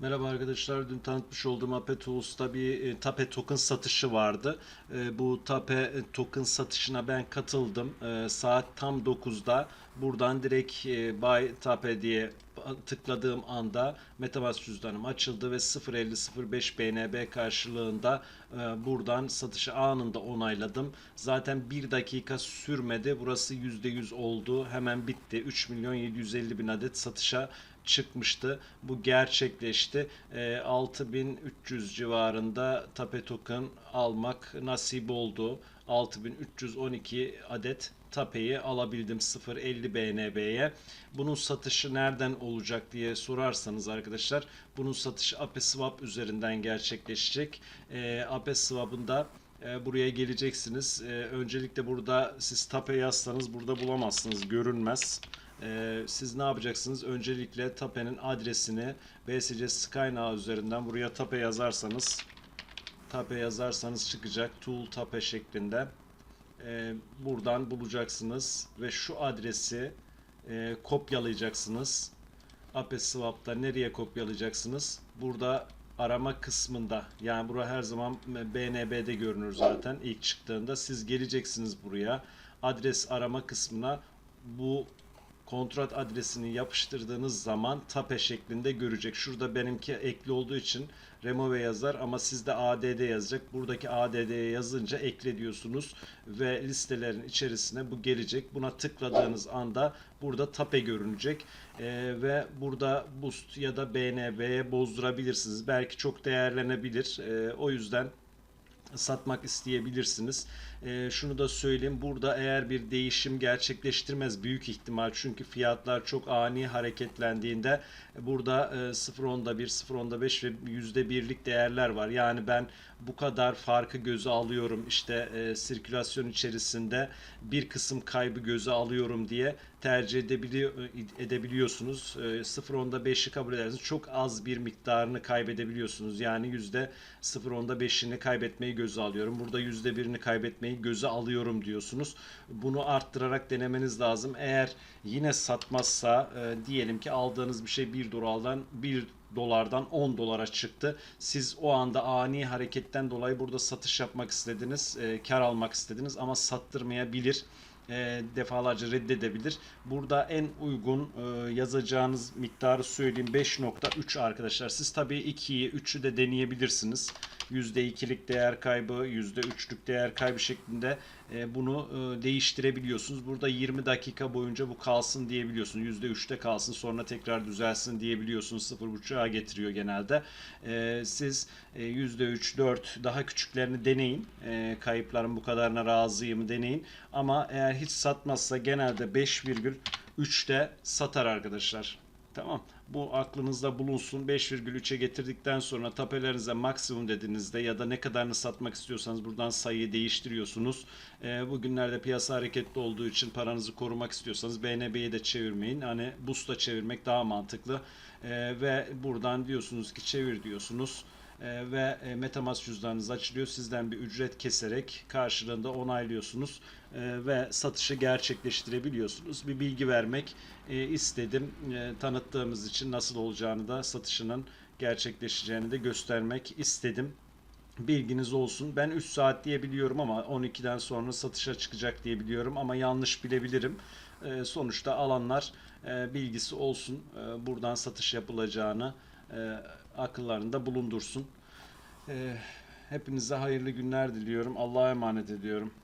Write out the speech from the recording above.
Merhaba arkadaşlar. Dün tanıtmış olduğum Ape Tools'ta bir e, Tape token satışı vardı. E, bu Tape token satışına ben katıldım. E, saat tam 9'da buradan direkt e, Buy Tape diye tıkladığım anda MetaMask cüzdanım açıldı ve 0.50.05 BNB karşılığında e, buradan satışı anında onayladım. Zaten bir dakika sürmedi. Burası %100 oldu. Hemen bitti. 3 milyon 750 bin adet satışa çıkmıştı. Bu gerçekleşti. E, 6300 civarında Tape token almak nasip oldu. 6312 adet Tape'yi alabildim 0.50 BNB'ye. Bunun satışı nereden olacak diye sorarsanız arkadaşlar bunun satışı Ape Swap üzerinden gerçekleşecek. E, Ape Swap'ında e, buraya geleceksiniz. E, öncelikle burada siz Tape yazsanız burada bulamazsınız. Görünmez. Ee, siz ne yapacaksınız? Öncelikle Tape'nin adresini BSC Skyna üzerinden buraya Tape yazarsanız Tape yazarsanız çıkacak. Tool Tape şeklinde. Ee, buradan bulacaksınız ve şu adresi e, kopyalayacaksınız. Ape Swap'ta nereye kopyalayacaksınız? Burada arama kısmında yani bura her zaman BNB'de görünür zaten ilk çıktığında siz geleceksiniz buraya adres arama kısmına bu kontrat adresini yapıştırdığınız zaman tape şeklinde görecek. Şurada benimki ekli olduğu için remove yazar ama sizde add yazacak. Buradaki add'ye yazınca ekle diyorsunuz ve listelerin içerisine bu gelecek. Buna tıkladığınız anda burada tape görünecek Ee, ve burada boost ya da BNB'ye bozdurabilirsiniz. Belki çok değerlenebilir. Ee, o yüzden satmak isteyebilirsiniz. Ee, şunu da söyleyeyim. Burada eğer bir değişim gerçekleştirmez büyük ihtimal çünkü fiyatlar çok ani hareketlendiğinde burada e, 0.10'da 1, 0.10'da 5 ve %1'lik değerler var. Yani ben bu kadar farkı göze alıyorum. İşte e, sirkülasyon içerisinde bir kısım kaybı göze alıyorum diye tercih edebiliyor, edebiliyorsunuz. E, 0.10'da 5'i kabul ederseniz çok az bir miktarını kaybedebiliyorsunuz. Yani %0.10'da 5'ini kaybetmeyi göze alıyorum. Burada %1'ini kaybetmeyi göze alıyorum diyorsunuz. Bunu arttırarak denemeniz lazım. Eğer yine satmazsa e, diyelim ki aldığınız bir şey 1 dolardan 1 dolardan 10 dolara çıktı. Siz o anda ani hareketten dolayı burada satış yapmak istediniz, e, kar almak istediniz ama sattırmayabilir e, defalarca reddedebilir. Burada en uygun e, yazacağınız miktarı söyleyeyim 5.3 arkadaşlar. Siz tabii 2'yi 3'ü de deneyebilirsiniz. %2'lik değer kaybı, %3'lük değer kaybı şeklinde e, bunu e, değiştirebiliyorsunuz. Burada 20 dakika boyunca bu kalsın diyebiliyorsunuz. %3'te kalsın sonra tekrar düzelsin diyebiliyorsunuz. 0.5'a getiriyor genelde. E, siz e, %3, 4 daha küçüklerini deneyin. Kayıpların bu kadarına razıyım deneyin. Ama eğer hiç satmazsa genelde 5,3'te satar arkadaşlar. Tamam. Bu aklınızda bulunsun. 5,3'e getirdikten sonra tapelerinize maksimum dediğinizde ya da ne kadarını satmak istiyorsanız buradan sayıyı değiştiriyorsunuz. E, bugünlerde piyasa hareketli olduğu için paranızı korumak istiyorsanız BNB'yi de çevirmeyin. Hani BUS'ta çevirmek daha mantıklı. E, ve buradan diyorsunuz ki çevir diyorsunuz. E, ve e, Metamask cüzdanınız açılıyor. Sizden bir ücret keserek karşılığında onaylıyorsunuz e, ve satışı gerçekleştirebiliyorsunuz. Bir bilgi vermek e, istedim. Tanıttığımız için nasıl olacağını da satışının gerçekleşeceğini de göstermek istedim. Bilginiz olsun. Ben 3 saat diye biliyorum ama 12'den sonra satışa çıkacak diye biliyorum ama yanlış bilebilirim. Sonuçta alanlar bilgisi olsun. Buradan satış yapılacağını e, akıllarında bulundursun. E, hepinize hayırlı günler diliyorum. Allah'a emanet ediyorum.